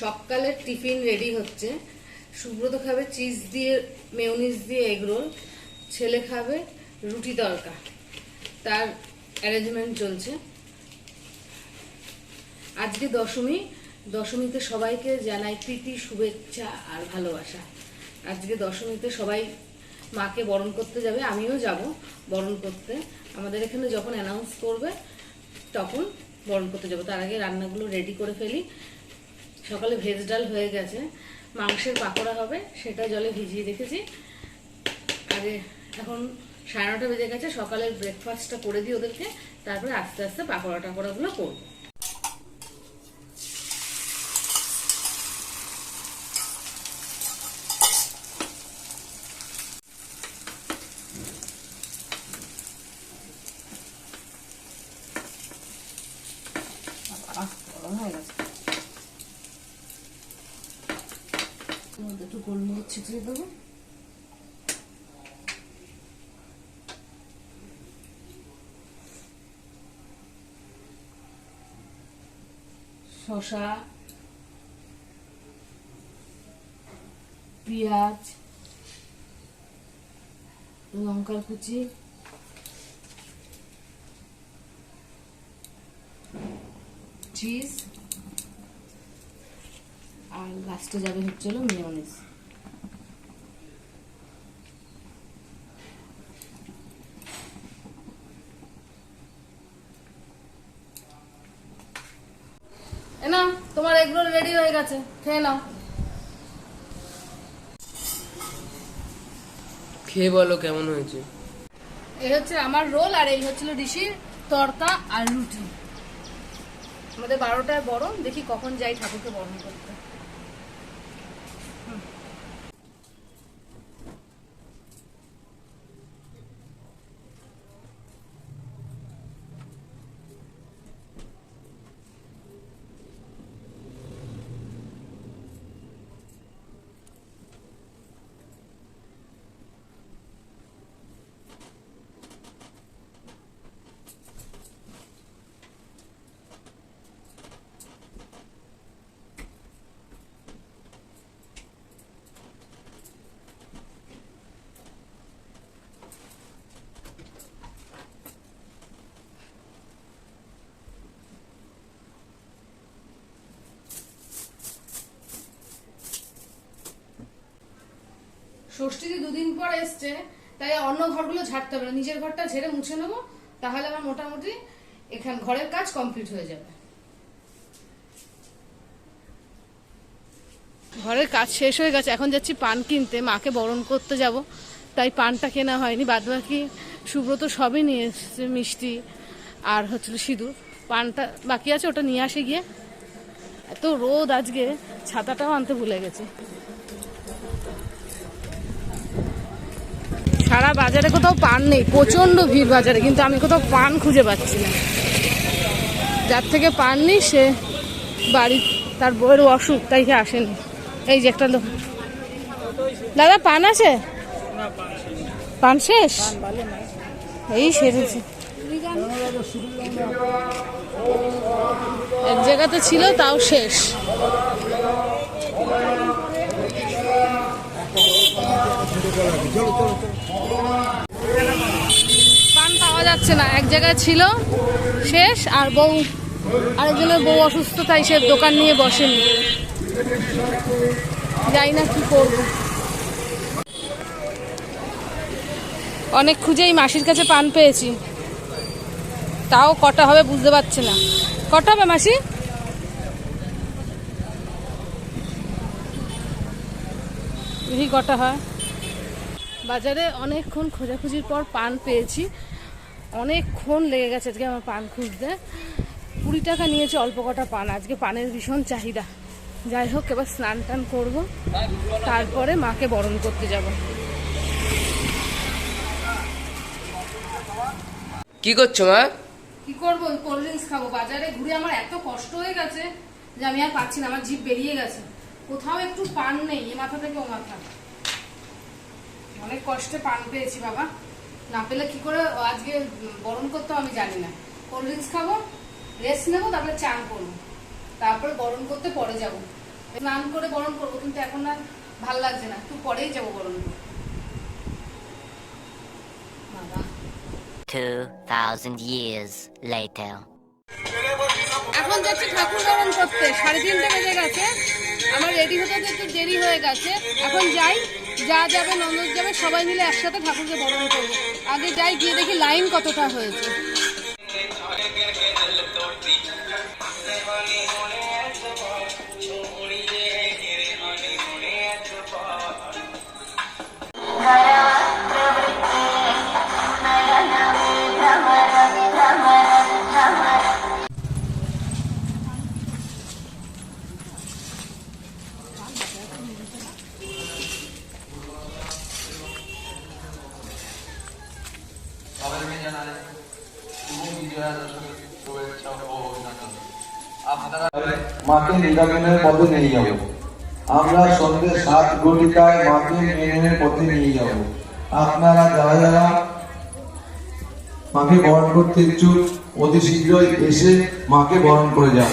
সকালের tiffin ready হচ্ছে। সুব্রত খাবে চিজ দিয়ে মেয়নিজ দিয়ে এগরোল ছেলে খাবে রুটি তরকা তার অ্যারেঞ্জমেন্ট চলছে। আজকে দশমী, দশমীতে সবাইকে জানাই প্রীতি, শুভেচ্ছা আর ভালোবাসা। আজকে দশমীতে সবাই মাকে বরণ করতে যাবে, আমিও যাব বরণ করতে। আমাদের এখানে যখন অ্যানাউন্স করবে, তখন বরণ করতে যাব। তার আগে রান্নাগুলো রেডি করে ফেলি। সকালে ভেজ ডাল হয়ে গেছে। মাংসের পাকোড়া হবে, সেটা জলে ভিজিয়ে রেখেছি। আর এখন সাড়ে নটা বেজে গেছে, সকালের ব্রেকফাস্টটা করে দিই ওদেরকে, তারপরে আস্তে আস্তে পাকোড়া টাকোড়াগুলো করব আহ, গরম হয়ে গেছে এর মধ্যে একটু গোলমরিচ ছিটিয়ে দেবো। শসা পেঁয়াজ লঙ্কার কুচি চিজ আর লাস্টে যাবে হচ্ছে হলো মেয়নিজ না তোমার এগরোল রেডি হয়ে গেছে খেয়ে নাও। খেয়ে বলো কেমন হয়েছে? এই হচ্ছে আমার রোল আর এই হচ্ছিল ঋষির তরকা আর রুটি। আমাদের বারোটায় বরণ দেখি কখন যাই ঠাকুরকে বরণ করতে। ষষ্ঠীতে দুদিন পর এসছে, তাই অন্য ঘরগুলো ঝাড়তে হবে নিজের ঘরটা ঝেড়ে মুছে নেব, তাহলে আমার মোটামুটি এখান ঘরের কাজ কমপ্লিট হয়ে যাবে। ঘরের কাজ শেষ হয়ে গেছে, এখন যাচ্ছি পান কিনতে। মাকে বরণ করতে যাব, তাই পানটা কেনা হয়নি। বাদ বাকি সুব্রত সবই নিয়ে এসছে, মিষ্টি আর হচ্ছিল সিঁদুর। পানটা বাকি আছে, ওটা নিয়ে আসে গিয়ে। এত রোদ আজকে, ছাতাটাও আনতে ভুলে গেছে। সারা বাজারে কোথাও পান নেই প্রচণ্ড ভিড় বাজারে, কিন্তু আমি কোথাও পান খুঁজে পাচ্ছি না। যার থেকে পান নেই, সে বাড়ি, তার বউয়ের অসুখ, তাই সে আসেনি। এই যে একটা লোক। দাদা, পান আছে? পান শেষ? এই সেরেছে। এক জায়গাতে ছিল, তাও শেষ। পান পাওয়া যাচ্ছে না, এক জায়গায় ছিল, শেষ, আর বউ, আরেকজনের বউ অসুস্থ, তাই সে দোকান নিয়ে বসেনি। যাই না কি করব। অনেক খুঁজেই মাসির কাছে পান পেয়েছি। তাও কটা হবে বুঝতে পারছে না। কটা হবে মাসি? কটা হয়। বাজারে অনেকক্ষণ খোঁজাখুঁজির পর পান পেয়েছি। অনেকক্ষণ লেগে গেছে আজকে আমার পান খুঁজতে। কুড়ি টাকা নিয়েছে অল্প কটা পান। আজকে পানের ভীষণ চাহিদা। যাই হোক এবার স্নান টান করব। তারপরে মাকে বরণ করতে যাব। কি করছ মা? কি করব? কোল্ড ড্রিঙ্কস খাব। বাজারে ঘুরে আমার এত কষ্ট হয়ে গেছে যে আমি আর পাচ্ছি না। আমার জিভ বেরিয়ে গেছে। কোথাও একটু পান নেই। এ মাথা থেকে ও মাথা? অনেক কষ্টে পান পেয়েছি বাবা। না পেলে কি করে আজকে বরণ করতে আমি জানি না। কোল্ড ড্রিঙ্কস খাব রেস্ট নেব তারপরে চান করব। তারপরে বরণ করতে পরে যাব। স্নান করে বরণ করব কিন্তু এখন আর ভালো লাগছে না। একটু পরেই যাব বরণ করতে। বাবা। 2,000 years later. এখন যাচ্ছি ঠাকুর বরণ করতে। সাড়ে তিনটে বেজে গেছে। আমার রেডি হতে হতে একটু দেরি হয়ে গেছে। এখন যাই। যা যাবে নন্দন যাবে সবাই মিলে একসাথে ঠাকুরকে বরণ করব। আগে যাই গিয়ে দেখি লাইন কতটা হয়েছে। মাকে নির্বাচনের পথে নিয়ে যাব। আমরা সন্ধ্যে সাত ঘটিকায় মাকে মেনের পথে নিয়ে যাব। আপনারা যারা যারা মাকে বরণ করতে ইচ্ছুক, অতি শীঘ্রই এসে মাকে বরণ করে যান।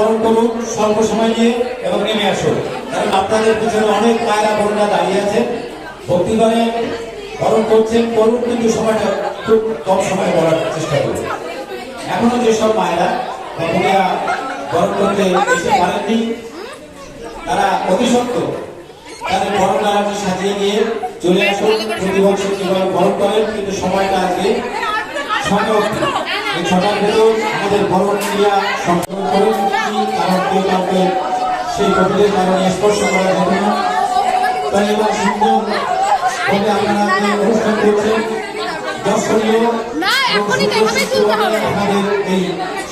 বরণ করুন স্বল্প সময় নিয়ে এবং নেমে আসুন। কারণ আপনাদের পিছনে অনেক মায়েরা বোনরা দাঁড়িয়ে আছে। ভক্তি করে বরণ করছেন, করুন, কিন্তু সময়টা খুব কম সময় করার চেষ্টা করুন। এখনও যেসব মায়েরা বোনেরা বরণ করতে এসে পারেননি, তারা অতি সত্ত্বেও তাদের বরণ দ্বারাকে সাজিয়ে নিয়ে চলে আসুন। প্রতিবংশ কীভাবে বরণ করেন, কিন্তু সময়টা আজকে ছটা এই ছটার ভেতর আমাদের বরণ ক্রিয়া সম্পন্ন করুন। কি কেউ কাউকে সেই কবিদের কারণে স্পর্শ করা যাবে না তাই এবার সুন্দর ভাবে আপনারা যে অনুষ্ঠান করছেন। দর্শনীয় না, এবং এখনই তো এভাবেই তুলতে হবে। আমাদের এই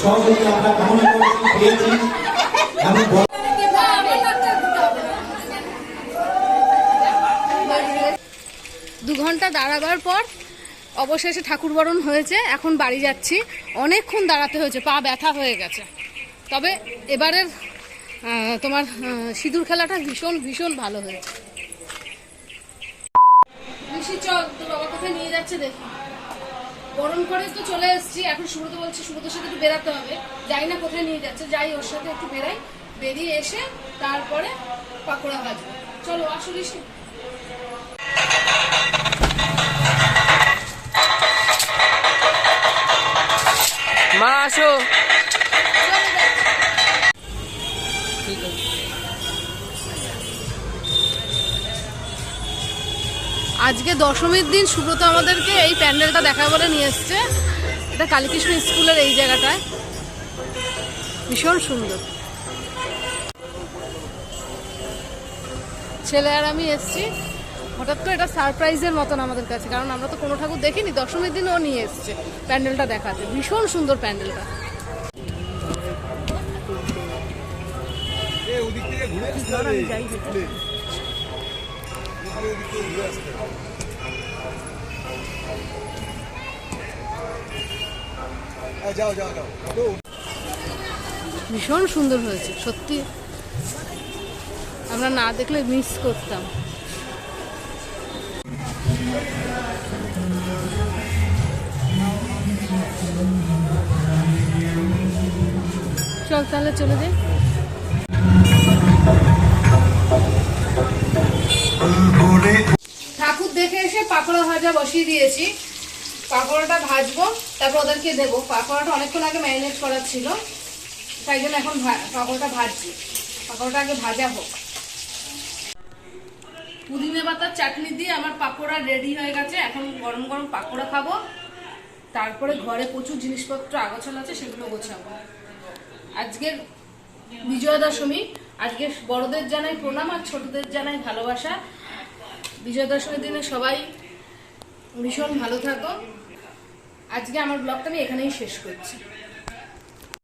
সহযোগিতা আমরা কামনা করেছি পেয়েছি আমি দু ঘণ্টা দাঁড়াবার পর অবশেষে ঠাকুর বরণ হয়েছে, এখন বাড়ি যাচ্ছি। অনেকক্ষণ দাঁড়াতে হয়েছে, পা ব্যথা হয়ে গেছে। তবে এবারের তোমার সিঁদুর খেলাটা ভীষণ ভীষণ ভালো হয়েছে। ঋষি, চল, তোর বাবা কোথায় নিয়ে যাচ্ছে দেখি। বরণ করে তো চলে এসেছি, এখন সুব্রত বলছে, সুব্রতর সাথে একটু বেরাতে হবে। যাই না কোথায় নিয়ে যাচ্ছে, যাই ওর সাথে একটু বেরাই। বেরিয়ে এসে তারপরে পাকোড়া ভাজবো। চলো, আসো ঋষি। মা আসো। আজকে দশমীর দিন সুব্রত আমাদেরকে এই প্যান্ডেলটা দেখা বলে নিয়ে এসছে। এটা কালীকৃষ্ণ স্কুলের এই জায়গাটায়। ভীষণ সুন্দর। ছেলে আর আমি এসছি। হঠাৎ করে এটা সারপ্রাইজের মতন আমাদের কাছে কারণ আমরা তো কোনো ঠাকুর দেখিনি দশমীর দিন ও নিয়ে এসছে প্যান্ডেলটা দেখাতে। ভীষণ সুন্দর প্যান্ডেলটা। ভীষণ সুন্দর হয়েছে সত্যি। আমরা না দেখলে মিস করতাম। চল তাহলে চলে যাই। ঠাকুর দেখে এসে পাকোড়া ভাজা বসিয়ে দিয়েছি। পাকোড়াটা ভাজবো, তারপর ওদেরকে দেবো। পাকোড়াটা অনেকক্ষণ আগে ম্যারিনেট করা ছিল। তাই জন্য এখন পাকোড়াটা ভাজছি। পাকোড়াটা আগে ভাজা হোক। পুদিনা পাতার চাটনি দিয়ে আমার পাকোড়া রেডি হয়ে গেছে। এখন গরম গরম পাকোড়া খাব। তারপরে ঘরে প্রচুর জিনিসপত্র, আগোছাল আছে, সেগুলো গোছাবো। আজকের বিজয়া দশমী আজকে বড়দের জানাই প্রণাম আর ছোটদের জানাই ভালোবাসা। বিজয়া দশমীর দিনে সবাই ভীষণ ভালো থাকো। আজকে আমার ব্লগটা আমি এখানেই শেষ করছি।